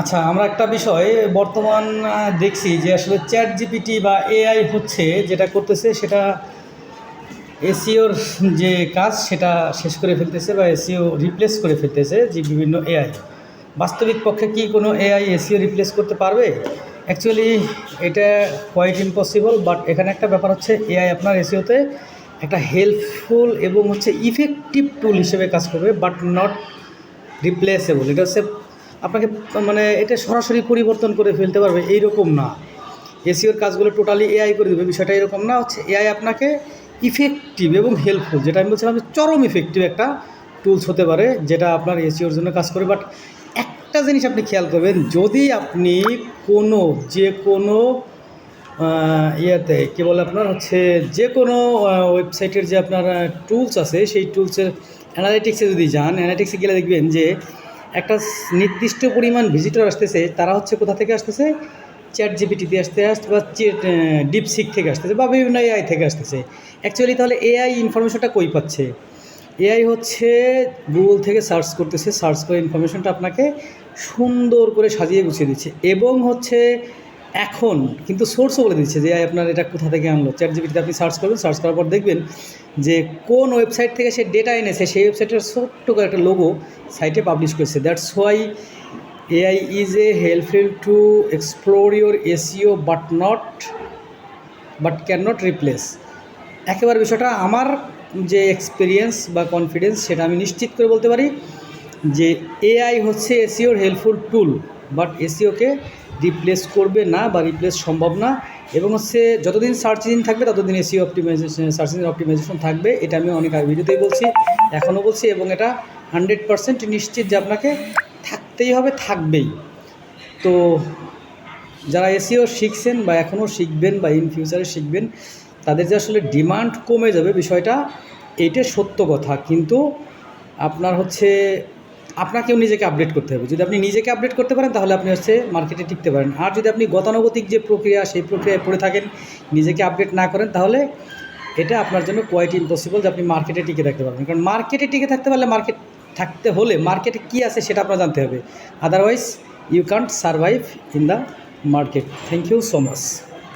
আচ্ছা আমরা একটা বিষয় বর্তমান দেখছি যে আসলে চ্যাট জিপিটি বা এআই হচ্ছে যেটা করতেছে সেটা এসিওর যে কাজ সেটা শেষ করে ফেলতেছে বা এসিও রিপ্লেস করে ফেলতেছে যে বিভিন্ন এআই বাস্তবিক পক্ষে কি কোনো এআই এসিও রিপ্লেস করতে পারবে? অ্যাকচুয়ালি এটা কোয়াইট ইম্পসিবল বাট এখানে একটা ব্যাপার হচ্ছে এআই আপনার এসিওতে একটা হেল্পফুল এবং হচ্ছে ইফেক্টিভ টুল হিসেবে কাজ করবে বাট নট রিপ্লেসেবল এটা হচ্ছে আপনাকে মানে এটা সরাসরি পরিবর্তন করে ফেলতে পারবে, এইরকম না। এসিওর কাজগুলো টোটালি এআই করে দেবে, বিষয়টা এরকম না, হচ্ছে এআই আপনাকে ইফেক্টিভ এবং হেল্পফুল যেটা আমি বলছিলাম যে চরম ইফেক্টিভ একটা টুলস হতে পারে, যেটা আপনার এসিওর জন্য কাজ করে। বাট একটা জিনিস আপনি খেয়াল করবেন, যদি আপনি কোনো, যে কোনো ইয়েতে, কী বলে আপনার, হচ্ছে যে কোনো ওয়েবসাইটের যে আপনার টুলস আছে, সেই টুলসের অ্যানালিটিক্সে যদি যান অ্যানালিটিক্সে গেলে দেখবেন যে একটা নির্দিষ্ট পরিমাণ ভিজিটর আসতেছে, তারা হচ্ছে কোথা থেকে আসতেছে? চ্যাট জিপিটিতে আসতে আসতে বা ডিপসিক থেকে আসতেছে বা বিভিন্ন এআই থেকে আসতেছে। অ্যাকচুয়ালি তাহলে এআই ইনফরমেশনটা কই পাচ্ছে? এআই হচ্ছে গুগল থেকে সার্চ করতেছে সার্চ করে ইনফরমেশনটা আপনাকে সুন্দর করে সাজিয়ে গুছিয়ে দিচ্ছে। এবং হচ্ছে এখন, কিন্তু সোর্সও বলে দিচ্ছে যে আপনার এটা কোথা থেকে আনলো? চ্যাট জিপিটিতে আপনি সার্চ করবেন সার্চ করার পর দেখবেন যে, কোন ওয়েবসাইট থেকে সে ডেটা এনেছে, সেই ওয়েবসাইটের ছোট্ট করে একটা লোগো সাইটে পাবলিশ করেছে। That's why AI is a helpful to explore your SEO but not but can not replace একেবারে বিষয়টা আমার যে এক্সপিরিয়েন্স বা কনফিডেন্স সেটা আমি নিশ্চিত করে বলতে পারি যে এআই হচ্ছে এসিওর হেল্পফুল টুল বাট এসিওকে রিপ্লেস করবে না বা রিপ্লেস সম্ভব না এবং হচ্ছে যতদিন সার্চ ইঞ্জিন থাকবে ততদিন SEO optimization search engine optimization থাকবে। এটা আমি অনেক আগে ভিডিওতেই বলছি, এখনও বলছি এবং এটা হান্ড্রেড পারসেন্ট নিশ্চিত যে আপনাকে থাকতেই হবে, থাকবেই। তো যারা এসিও শিখছেন বা এখনও শিখবেন বা ইন ফিউচারে শিখবেন, তাদের যে আসলে ডিমান্ড কমে যাবে বিষয়টা এইটা সত্য কথা। কিন্তু আপনার হচ্ছে আপনাকেও নিজেকে আপডেট করতে হবে। যদি আপনি নিজেকে আপডেট করতে পারেন, তাহলে আপনি হচ্ছে মার্কেটে টিকতে পারেন। আর যদি আপনি গতানুগতিক যে প্রক্রিয়া, সেই প্রক্রিয়ায় পড়ে থাকেন, নিজেকে আপডেট না করেন, তাহলে এটা আপনার জন্য কোয়াইট ইম্পসিবল যে আপনি মার্কেটে টিকে থাকতে পারবেন। কারণ মার্কেটে টিকে থাকতে পারলে মার্কেট থাকতে হলে মার্কেটে কী আছে সেটা আপনার জানতে হবে। Otherwise you can't survive in the market thank you so much